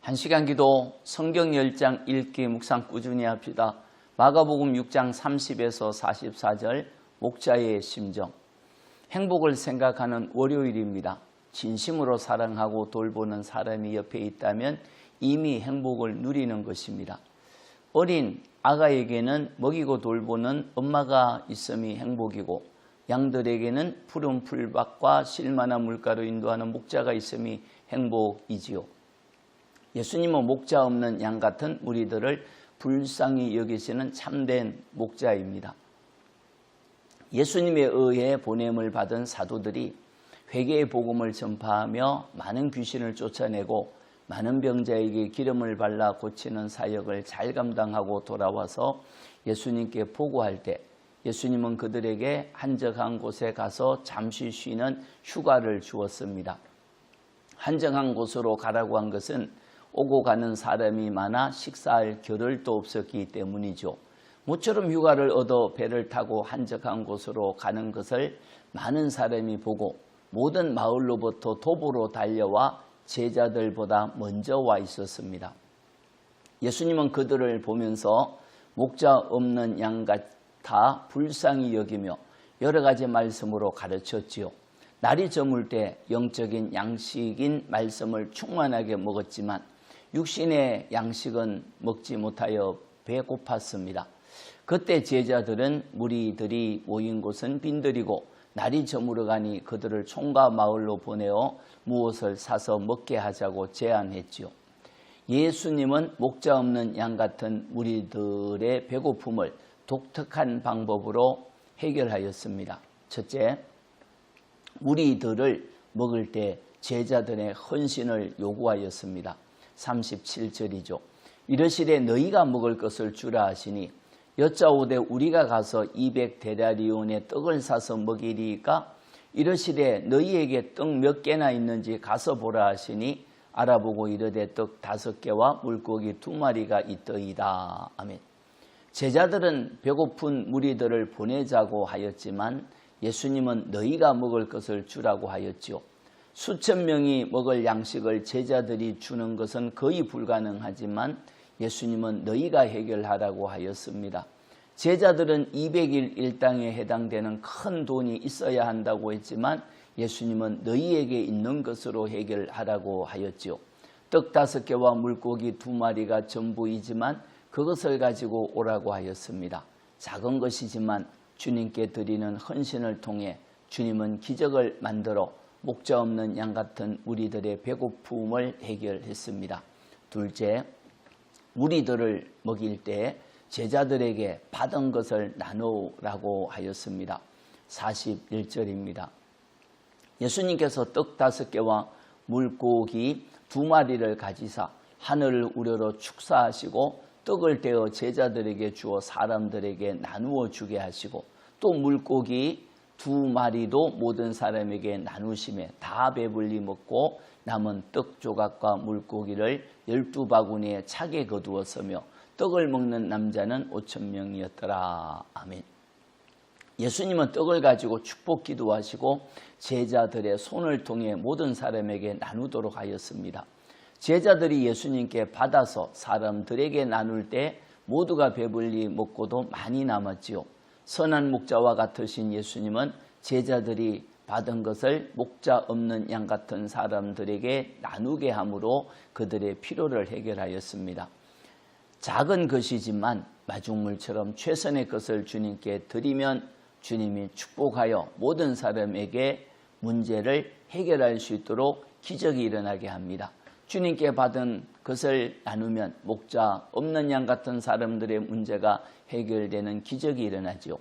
한 시간 기도 성경 10장 읽기 묵상 꾸준히 합시다. 마가복음 6장 30에서 44절 목자의 심정. 행복을 생각하는 월요일입니다. 진심으로 사랑하고 돌보는 사람이 옆에 있다면 이미 행복을 누리는 것입니다. 어린 아가에게는 먹이고 돌보는 엄마가 있음이 행복이고 양들에게는 푸른 풀밭과 실만한 물가로 인도하는 목자가 있음이 행복이지요. 예수님은 목자 없는 양 같은 무리들을 불쌍히 여기시는 참된 목자입니다. 예수님에 의해 보냄을 받은 사도들이 회개의 복음을 전파하며 많은 귀신을 쫓아내고 많은 병자에게 기름을 발라 고치는 사역을 잘 감당하고 돌아와서 예수님께 보고할 때 예수님은 그들에게 한적한 곳에 가서 잠시 쉬는 휴가를 주었습니다. 한적한 곳으로 가라고 한 것은 오고 가는 사람이 많아 식사할 겨를도 없었기 때문이죠. 모처럼 휴가를 얻어 배를 타고 한적한 곳으로 가는 것을 많은 사람이 보고 모든 마을로부터 도보로 달려와 제자들보다 먼저 와 있었습니다. 예수님은 그들을 보면서 목자 없는 양 같아 불쌍히 여기며 여러 가지 말씀으로 가르쳤지요. 날이 저물 때 영적인 양식인 말씀을 충만하게 먹었지만 육신의 양식은 먹지 못하여 배고팠습니다. 그때 제자들은 무리들이 모인 곳은 빈들이고 날이 저물어 가니 그들을 총과 마을로 보내어 무엇을 사서 먹게 하자고 제안했지요. 예수님은 목자 없는 양 같은 무리들의 배고픔을 독특한 방법으로 해결하였습니다. 첫째, 무리들을 먹을 때 제자들의 헌신을 요구하였습니다. 37절이죠. 이르시되 너희가 먹을 것을 주라 하시니 여짜오되 우리가 가서 200데라리온의 떡을 사서 먹이리까 이르시되 너희에게 떡 몇 개나 있는지 가서 보라 하시니 알아보고 이르되 떡 다섯 개와 물고기 두 마리가 있더이다. 아멘. 제자들은 배고픈 무리들을 보내자고 하였지만 예수님은 너희가 먹을 것을 주라고 하였지요. 수천 명이 먹을 양식을 제자들이 주는 것은 거의 불가능하지만 예수님은 너희가 해결하라고 하였습니다. 제자들은 200일 일당에 해당되는 큰 돈이 있어야 한다고 했지만 예수님은 너희에게 있는 것으로 해결하라고 하였지요. 떡 다섯 개와 물고기 두 마리가 전부이지만 그것을 가지고 오라고 하였습니다. 작은 것이지만 주님께 드리는 헌신을 통해 주님은 기적을 만들어 목자 없는 양 같은 우리들의 배고픔을 해결했습니다. 둘째, 우리들을 먹일 때 제자들에게 받은 것을 나누라고 하였습니다. 41절입니다. 예수님께서 떡 다섯 개와 물고기 두 마리를 가지사 하늘을 우러러 축사하시고 떡을 떼어 제자들에게 주어 사람들에게 나누어 주게 하시고 또 물고기 두 마리도 모든 사람에게 나누심에 다 배불리 먹고 남은 떡 조각과 물고기를 열두 바구니에 차게 거두었으며 떡을 먹는 남자는 오천 명이었더라. 아멘. 예수님은 떡을 가지고 축복 기도하시고 제자들의 손을 통해 모든 사람에게 나누도록 하였습니다. 제자들이 예수님께 받아서 사람들에게 나눌 때 모두가 배불리 먹고도 많이 남았지요. 선한 목자와 같으신 예수님은 제자들이 받은 것을 목자 없는 양 같은 사람들에게 나누게 함으로 그들의 필요를 해결하였습니다. 작은 것이지만 마중물처럼 최선의 것을 주님께 드리면 주님이 축복하여 모든 사람에게 문제를 해결할 수 있도록 기적이 일어나게 합니다. 주님께 받은 것을 나누면 목자 없는 양 같은 사람들의 문제가 해결되는 기적이 일어나지요.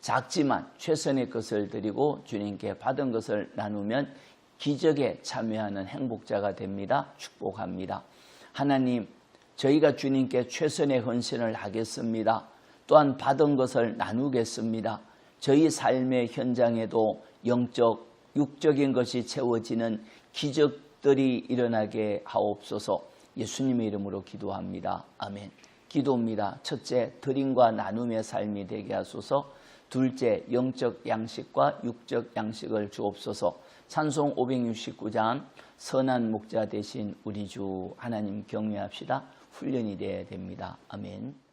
작지만 최선의 것을 드리고 주님께 받은 것을 나누면 기적에 참여하는 행복자가 됩니다. 축복합니다. 하나님, 저희가 주님께 최선의 헌신을 하겠습니다. 또한 받은 것을 나누겠습니다. 저희 삶의 현장에도 영적, 육적인 것이 채워지는 기적 들이 일어나게 하옵소서 예수님의 이름으로 기도합니다. 아멘. 기도입니다. 첫째, 드림과 나눔의 삶이 되게 하소서. 둘째, 영적 양식과 육적 양식을 주옵소서. 찬송 569장 선한 목자 대신 우리 주 하나님 경외합시다. 훈련이 되어야 됩니다. 아멘.